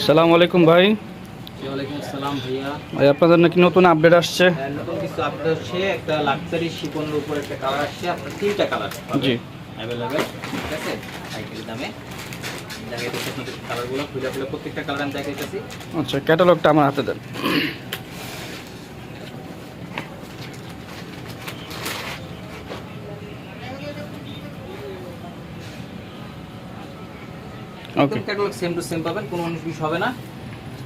আসসালামু আলাইকুম ভাই। ভাই আপনাদের নাকি নতুন আপডেট আসছে? হ্যাঁ, নতুন কিছু আপডেট হচ্ছে। একটা লাক্সারি শিপনের উপর একটা কালার আসছে। আপনার তিনটা কালার জি। অ্যাভেলেবেল ঠিক আছে? সাইকেলের দামে। দেখাইতেছি আপনাদের কালারগুলো খুলে খুলে প্রত্যেকটা কালার আমি দেখাইতেছি। আচ্ছা ক্যাটালগটা আমার হাতে দেন। একদম ক্যাটালগ সেম টু সেম পাবেন কোনো উনিশ বিশ হবে না।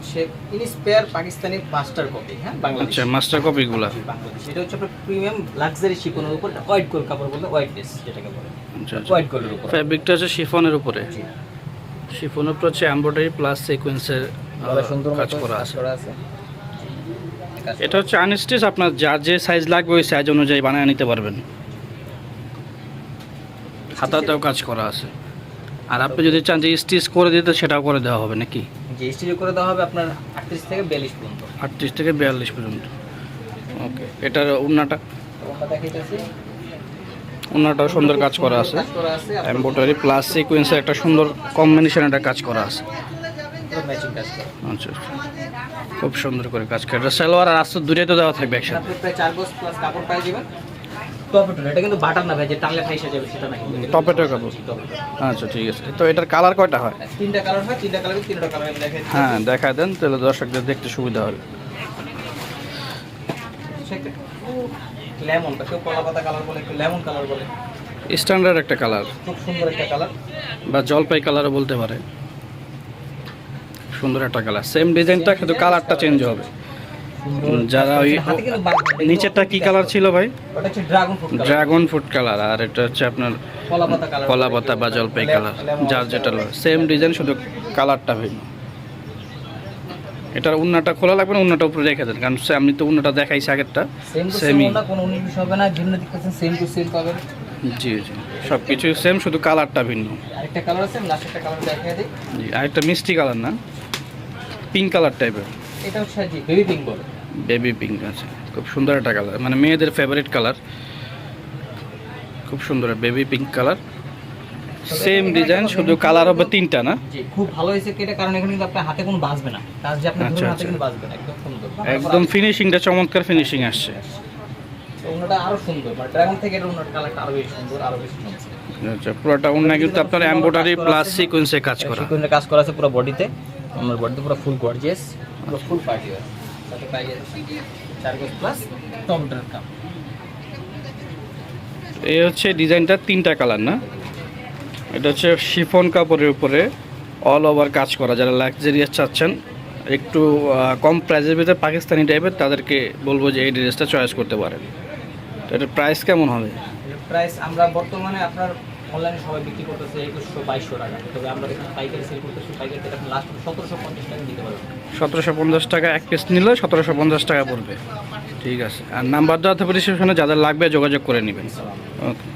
সে ইনস্পেয়ার পাকিস্তানি মাস্টার কপি হ্যাঁ বাংলাদেশ। আচ্ছা মাস্টার কপিগুলা বাংলাদেশ। এটা হচ্ছে আপনার প্রিমিয়াম লাক্সারি উপর হোয়াইট গোল্ড কাপড় বলতে হোয়াইট ড্রেস যেটাকে বলে। আচ্ছা আচ্ছা। হোয়াইট গোল্ডের উপর। ফ্যাব্রিকটা হচ্ছে শিফনের উপরে। শিফনের উপর হচ্ছে এমব্রয়ডারি প্লাস সিকোয়েন্সের সুন্দর কাজ করা আছে। এটা হচ্ছে আনস্টিচ আপনার যার যে সাইজ লাগবে ওই সাইজ অনুযায়ী বানিয়ে নিতে পারবেন। হাতাতেও কাজ করা আছে। আর আপনি যদি চান যে স্টিচ করে দিতে সেটাও করে দেওয়া হবে নাকি? যে স্টিল করে দেওয়া হবে আপনার আটত্রিশ থেকে বিয়াল্লিশ পর্যন্ত। আটত্রিশ থেকে বিয়াল্লিশ পর্যন্ত। ওকে এটার উন্নাটা? উন্নাটাও সুন্দর কাজ করা আছে। এমব্রয়ডারি প্লাস সিকোয়েন্সের একটা সুন্দর কম্বিনেশন একটা কাজ করা আছে। আচ্ছা আচ্ছা। খুব সুন্দর করে কাজ করে। সালোয়ার আর আস্ত দূরে তো দেওয়া থাকবে একসাথে। চার প্লাস কাপড় পাই টপেটো এটা কিন্তু বাটার না ভাই যে টানলে ফাইসা যাবে সেটা না। টপেটো কাপড়। আচ্ছা ঠিক আছে। তো এটার কালার কয়টা হয়? তিনটা কালার হয় তিনটা কালার তিনটা কালার দেখাই হ্যাঁ দেখা দেন তাহলে দর্শকদের দেখতে সুবিধা হবে। লেমন কেউ কলা পাতা কালার বলে কেউ লেমন কালার বলে। স্ট্যান্ডার্ড একটা কালার। খুব সুন্দর একটা কালার। বা জলপাই কালারও বলতে পারে। সুন্দর একটা কালার। সেম ডিজাইনটা কিন্তু কালারটা চেঞ্জ হবে। যারা ওই। নিচেরটা কি কালার ছিল ভাই? ড্রাগন ফ্রুট কালার আর এটা হচ্ছে আপনার কলা পাতা বা জলপাই কালার যার যেটা সেম ডিজাইন শুধু কালারটা ভিন্ন এটার উন্নাটা খোলা লাগবে না উন্নাটা উপরে রেখে দেন কারণ আমি তো উন্নাটা দেখাইছি আগেরটা। সেম সেমই না কোনো উনিশ হবে না ভিন্ন দেখতেছেন সেম টু সেম পাবেন। জি জি। সব কিছু সেম শুধু কালারটা ভিন্ন। আরেকটা কালার আছে লাস্ট একটা কালার দেখিয়ে দিই। জি আর একটা মিষ্টি কালার না? পিঙ্ক কালার টাইপের এটা হচ্ছে বেবি পিঙ্ক বলে। বেবি পিঙ্ক আছে। খুব সুন্দর একটা কালার মানে মেয়েদের ফেভারিট কালার খুব সুন্দর baby pink colour same design শুধু কালার হবে তিনটা না? জি খুব ভালো হয়েছে কেটে কারণ এখানে কিন্তু আপনার হাতে কোনো বাজবে না। কাজ যে আপনি আচ্ছা, হাতে আচ্ছা। কিন্তু বাজবে না একদম সুন্দর। একদম ফিনিশিংটা চমৎকার ফিনিশিং আসছে। অন্যটা আরও সুন্দর মানে ড্রাগন থেকে এটা অন্যটা কালারটা আরও বেশি সুন্দর আরও বেশি সুন্দর আচ্ছা পুরোটা উন্না কিন্তু আপনার এমব্রয়ডারি প্লাস সিকোয়েন্সে কাজ করা। সিকোয়েন্সে কাজ করা আছে পুরো বডিতে আমার বডিতে পুরো ফুল গর্জিয়াস পুরো ফুল পার্টি সাথে পাই যাচ্ছে চার গজ প্লাস টমেটোর কাপ এই হচ্ছে ডিজাইনটা তিনটা কালার না? এটা হচ্ছে শিফন কাপড়ের উপরে অল ওভার কাজ করা। যারা লাক্সারিয়াস চাচ্ছেন একটু কম প্রাইসের ভিতরে পাকিস্তানি টাইপের তাদেরকে বলব যে এই ড্রেসটা চয়েস করতে পারেন। তো এটার প্রাইস কেমন হবে? প্রাইস আমরা বর্তমানে আপনার অনলাইনে সবাই বিক্রি করতেছে একুশশো বাইশশো টাকা। তবে আমরা দেখুন পাইকারি সেল করতেছি পাইকারিতে আপনি লাস্ট সতেরোশো পঞ্চাশ টাকা দিতে পারবেন। সতেরোশো পঞ্চাশ টাকা এক পিস নিলে সতেরোশো পঞ্চাশ টাকা পড়বে। ঠিক আছে। আর নাম্বার দেওয়া থাকবে ডিসক্রিপশনে যাদের লাগবে যোগাযোগ করে নেবেন। ওকে